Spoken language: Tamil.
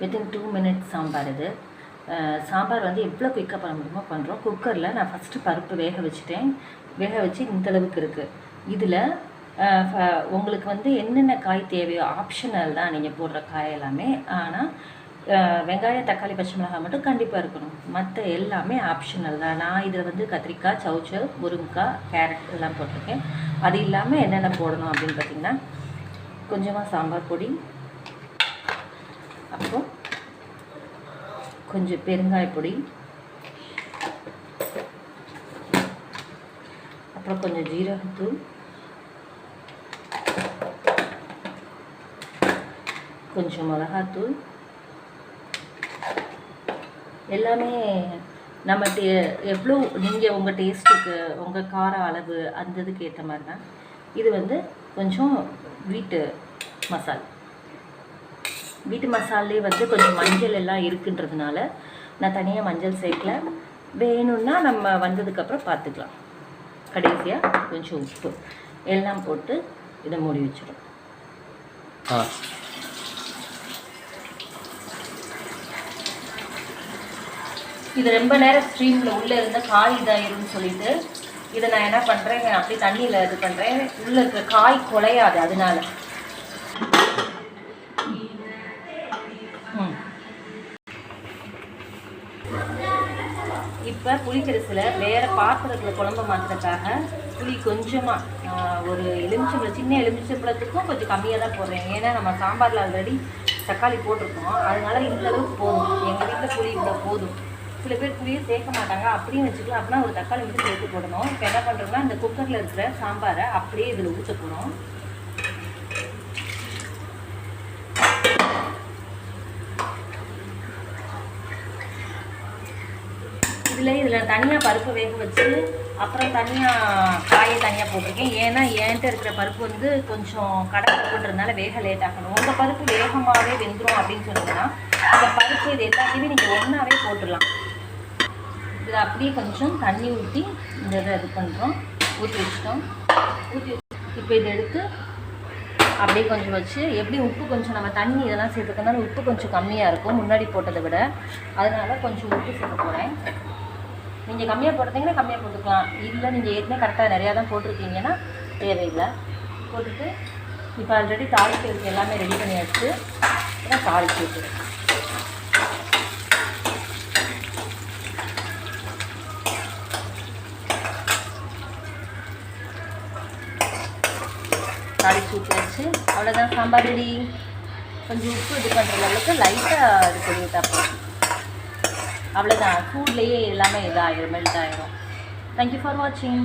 வித்தின் டூ மினிட்ஸ் சாம்பார் இது. சாம்பார் வந்து எவ்வளோ குயிக்காக பண்ண முடியுமோ பண்ணுறோம் குக்கரில் நான் ஃபஸ்ட்டு பருப்பு வேக வச்சுட்டேன். வேக வச்சு இந்தளவுக்கு இருக்குது இதில் உங்களுக்கு வந்து என்னென்ன காய் தேவையோ ஆப்ஷனல் தான் நீங்கள் போடுற காய் எல்லாமே. ஆனால் வெங்காயம் தக்காளி பச்சை மிளகாய் மட்டும் கண்டிப்பாக இருக்கணும். மற்ற எல்லாமே ஆப்ஷனல் தான். நான் இதில் வந்து கத்திரிக்காய் சவுச்சல் முருங்கைக்காய் கேரட் எல்லாம் போட்டிருக்கேன். அது இல்லாமல் என்னென்ன போடணும் அப்படின்னு பார்த்தீங்கன்னா கொஞ்சமாக சாம்பார் பொடி அப்புறம் கொஞ்சம் பெருங்காயப்பொடி அப்புறம் கொஞ்சம் ஜீரகத்தூள். கொஞ்சம் மிளகாத்தூள். எல்லாமே நம்ம டே எவ்வளோ நீங்கள் உங்கள் டேஸ்ட்டுக்கு உங்கள் கார அளவு அந்த இதுக்கு ஏற்ற மாதிரி தான் இது வந்து கொஞ்சம் வீட்டு மசாலா. வீட்டு மசாலே வந்து கொஞ்சம் மஞ்சள் எல்லாம் இருக்குன்றதுனால நான் தனியாக மஞ்சள் சேர்க்கல. வேணும்னா நம்ம வந்ததுக்கப்புறம் பார்த்துக்கலாம். கடைசியாக கொஞ்சம் உப்பு. எல்லாம் போட்டு இதை மூடி வச்சிடும். இது ரொம்ப நேரம் ஸ்ட்ரீமில் உள்ளே இருந்த காய் இதாயிரும்னு சொல்லிட்டு இதை நான் என்ன பண்ணுறேன் அப்படியே தண்ணியில் இது பண்ணுறேன் உள்ளே இருக்கிற காய் குலையாது அதனால. இப்போ புளிக்கரிசில் வேறு பாத்திரத்தில் குழம்பு மாற்றுறதுக்காக புளி கொஞ்சமாக ஒரு எலுமிச்சம்பழம் சின்ன எலுமிச்சம்பழத்துக்கும் கொஞ்சம் கம்மியாக தான் போடுறேன். ஏன்னா நம்ம சாம்பாரில் ஆல்ரெடி தக்காளி போட்டிருக்கோம். அதனால் இந்த அளவுக்கு போதும். எங்கள் வீட்டில் புளி இவ்வளோ போதும். சில பேர் புளியை சேர்க்க மாட்டாங்க. அப்படியும் வச்சுக்கலாம். அப்படின்னா ஒரு தக்காளி மட்டும் சேர்த்து போடணும். இப்போ என்ன பண்ணுறோம்னா இந்த குக்கரில் இருக்கிற சாம்பாரை அப்படியே இதில் ஊற்ற போகிறோம் இதில் இதில் தனியாக பருப்பு வேக வச்சு அப்புறம் தனியாக காயை தனியாக போட்டிருக்கேன். ஏன்னா என்கிட்ட இருக்கிற பருப்பு வந்து கொஞ்சம் கடலை போட்டுறதுனால வேக லேட் ஆகணும். உங்கள் பருப்பு வேகமாகவே வெந்துடும் அப்படின்னு சொன்னீங்கன்னா இந்த பருப்பு இது எல்லாத்தையுமே நீங்கள் ஒன்றாவே போட்டுடலாம். இது அப்படியே கொஞ்சம் தண்ணி ஊற்றி இந்த இதை இது பண்ணுறோம் ஊற்றி வச்சிட்டோம். ஊற்றி இப்போ இதை எடுத்து அப்படியே கொஞ்சம் வச்சு எப்படி உப்பு கொஞ்சம் நம்ம தண்ணி இதெல்லாம் சேர்த்துக்கனால உப்பு கொஞ்சம் கம்மியாக இருக்கும் முன்னாடி போட்டதை விட. அதனால் கொஞ்சம் உப்பு சேர்க்க போகிறேன் நீங்கள் கம்மியாக போடுறீங்கன்னா கம்மியாக போட்டுக்கலாம். இல்லை நீங்கள் ஏற்கனவே கரெக்டாக நிறையா தான் போட்டிருக்கீங்கன்னா தேவையில்லை போட்டுட்டு இப்போ ஆல்ரெடி தாளிக்கிறதுக்கு எல்லாமே ரெடி பண்ணியாச்சு. அப்புறம் தாளிச்சு விட்டுரு தாளிச்சு ஊற்றியாச்சு அவ்வளோதான் சாம்பார் ரெடி. கொஞ்சம் உப்பு இது பண்ணுற அளவுக்கு லைட்டாக இது பண்ணி விட்டா போதும் அவ்வளோதான் ஃபுட்லேயே எல்லாமே இதாகிடும் மெல்ட் ஆகிடும் தேங்க்யூ ஃபார் வாட்சிங்